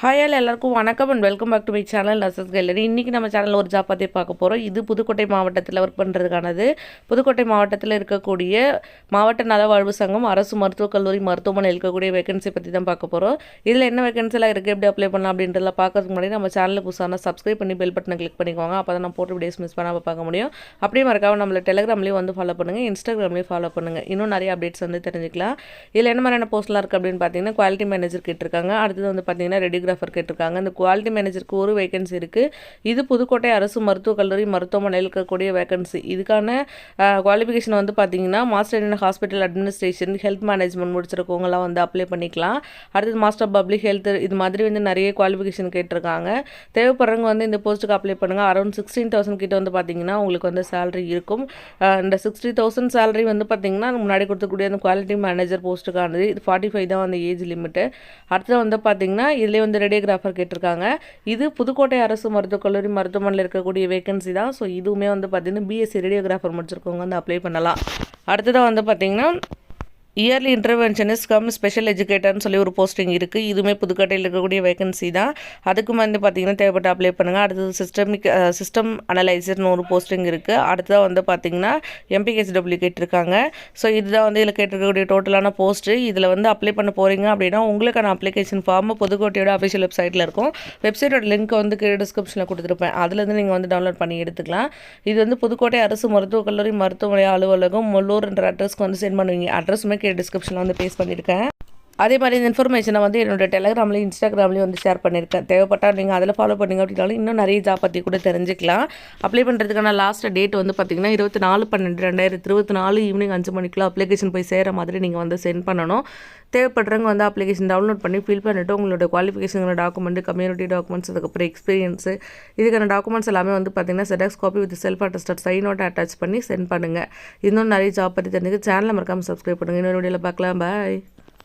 Hi all எல்லாருக்கும் வணக்கம் and welcome back to my channel nurses gallery இன்றைக்கி நம்ம சேனலில் ஒரு ஜாப் பற்றி பார்க்க போகிறோம் இது புதுக்கோட்டை மாவட்டத்தில் ஒர்க் பண்ணுறதுக்கானது புதுக்கோட்டை மாவட்டத்தில் இருக்கக்கூடிய மாவட்ட நலவாழ்வு சங்கம் அரசு மருத்துவக் கல்லூரி மருத்துவமனை இருக்கக்கூடிய வேகன்சி பற்றி தான் பார்க்க போகிறோம் இதில் என்ன வேகன்சிலாம் இருக்குது எப்படி அப்ளை பண்ணலாம் அப்படின்றதெல்லாம் பார்க்கறதுக்கு முன்னாடி நம்ம சேனலில் புதுசான சப்ஸ்கிரைப் பண்ணி பெல் பட்டனை கிளிக் பண்ணிக்கோங்க. அப்போ தான் நம்ம போட்ட வீடியோஸ் மிஸ் பண்ணாமல் பார்க்க முடியும். அப்படியே மறக்காம நம்மளை டெலிகிராம்லேயும் வந்து ஃபாலோ பண்ணுங்கள் இன்ஸ்டாகிராம்லேயும் ஃபாலோ பண்ணுங்கள் இன்னும் நிறைய அப்டேட்ஸ் வந்து தெரிஞ்சுக்கலாம். இதில் என்ன மாதிரியான போஸ்ட்லாம் இருக்குது அப்படின்னு பார்த்தீங்கன்னா குவாலிட்டி மேனேஜர் கேட்டிருக்காங்க அடுத்தது வந்து பார்த்தீங்கன்னா ரெடியோகிராஃபர் கேட்டிருக்காங்க. இந்த குவாலிட்டி மேனேஜருக்கு ஒரு வேகன்சி இருக்குது இது புதுக்கோட்டை அரசு மருத்துவக் கல்லூரி மருத்துவமனையில் இருக்கக்கூடிய வேகன்சி இதுக்கான குவாலிஃபிகேஷன் வந்து பார்த்தீங்கன்னா master in hospital administration health management முடிச்சிருக்கவங்களாம் வந்து அப்ளை பண்ணிக்கலாம். அடுத்தது மாஸ்டர் பப்ளிக் ஹெல்த் இது மாதிரி வந்து நிறைய குவாலிஃபிகேஷன் கேட்டிருக்காங்க. தேவைப்படுறவங்க வந்து இந்த போஸ்ட்டுக்கு அப்ளை பண்ணுங்கள் அரௌண்ட் சிக்ஸ்டீன் தௌசண்ட் கிட்ட வந்து பார்த்தீங்கன்னா உங்களுக்கு வந்து சேலரி இருக்கும். இந்த சிக்ஸ்டி தௌசண்ட் சேலரி வந்து பார்த்தீங்கன்னா முன்னாடி கொடுத்துக்கூடிய அந்த குவாலிட்டி மேனேஜர் போஸ்ட்டுக்கானது இது ஃபார்ட்டி ஃபைவ் தான் வந்து ஏஜ் லிமிட்டு அடுத்தது வந்து பார்த்தீங்கன்னா இதுலேயே வந்து ரேடியோகிராஃபர் கேட்டிருக்காங்க. இது புதுக்கோட்டை அரசு மருத்துவக் கல்லூரி மருத்துவமனையில் இருக்கக்கூடிய வேகன்சி தான். ஸோ இதுவுமே வந்து பார்த்தீங்கன்னா பிஎஸ்சி ரேடியோகிராஃபர் முடிச்சிருக்கவங்க வந்து அப்ளை பண்ணலாம். அடுத்ததாக வந்து பார்த்தீங்கன்னா இயர்லி இன்டர்வென்ஷனிஸ்ட் கம் ஸ்பெஷல் எஜுகேட்டர்னு சொல்லி ஒரு போஸ்டிங் இருக்குது இதுவுமே புதுக்கோட்டையில் இருக்கக்கூடிய வேகன்சி தான். அதுக்கும் வந்து பார்த்தீங்கன்னா தேவைப்பட்ட அப்ளை பண்ணுங்கள் அடுத்தது சிஸ்டமிக் சிஸ்டம் அனலைசர்னு ஒரு போஸ்டிங் இருக்குது அடுத்ததாக வந்து பார்த்தீங்கன்னா எம்பிகேசிடபிள்யூ கேட்டிருக்காங்க. ஸோ இதுதான் வந்து இதில் கேட்டிருக்கக்கூடிய டோட்டலான போஸ்ட்டு இதில் வந்து அப்ளை பண்ண போகிறீங்க அப்படின்னா உங்களுக்கான அப்ளிகேஷன் ஃபார்ம் புதுக்கோட்டையோட அஃபிஷியல் வெப்சைட்டில் இருக்கும். வெப்சைட்டோட லிங்க் வந்து கீழே டிஸ்கிரிப்ஷனில் கொடுத்துருப்பேன். அதுலேருந்து நீங்கள் வந்து டவுன்லோட் பண்ணி எடுத்துக்கலாம். இது வந்து புதுக்கோட்டை அரசு மருத்துவக் கல்லூரி மருத்துவமனை அலுவலகம் முள்ளூர் என்ற அட்ரஸ்க்கு வந்து சென்ட் பண்ணுவீங்க. அட்ரஸுமே கீழே டிஸ்கிரிப்ஷனில் வந்து பேஸ்ட் பண்ணியிருக்கேன். அதே மாதிரி இந்த இன்ஃபர்மேஷனை வந்து என்னோட டெலகிராம்லேயும் இன்ஸ்டாகிராம்லேயும் வந்து ஷேர் பண்ணியிருக்கேன் தேவைப்பட்டால் நீங்கள் அதில் ஃபாலோ பண்ணிங்க அப்படின்னாலும் இன்னும் நிறைய ஜாப் பற்றி கூட தெரிஞ்சுக்கலாம். அப்ளை பண்ணுறதுக்கான லாஸ்ட் டேட் வந்து பார்த்தீங்கன்னா இருபத்தி நாலு பன்னெண்டு ரெண்டாயிரத்தி இருபத்தி நாலு ஈவினிங் அஞ்சு மணிக்குள்ளே அப்ளிகேஷன் போய் சேர மாதிரி நீங்கள் வந்து சென்ட் பண்ணணும். தேவைப்படுறவங்க வந்து அப்ளிகேஷன் டவுன்லோட் பண்ணி ஃபில் பண்ணிவிட்டு உங்களோட குவாலிஃபிகேஷன் டாக்குமெண்ட் கம்யூனிட்டி டாக்குமெண்ட்ஸ் அதுக்கப்புறம் எக்ஸ்பீரியன்ஸு இதுக்கான டாக்குமெண்ட்ஸ் எல்லாமே வந்து பார்த்தீங்கன்னா xerox copy with self attested sign note attach பண்ணி சென்ட் பண்ணுங்கள் இன்னும் நிறைய ஜாப் பற்றி தெரிஞ்சுக்க சேனலை மறக்காமல் சப்ஸ்கிரைப் பண்ணுங்கள் இன்னொரு வீடியோவில் பார்க்கலாம். பாய்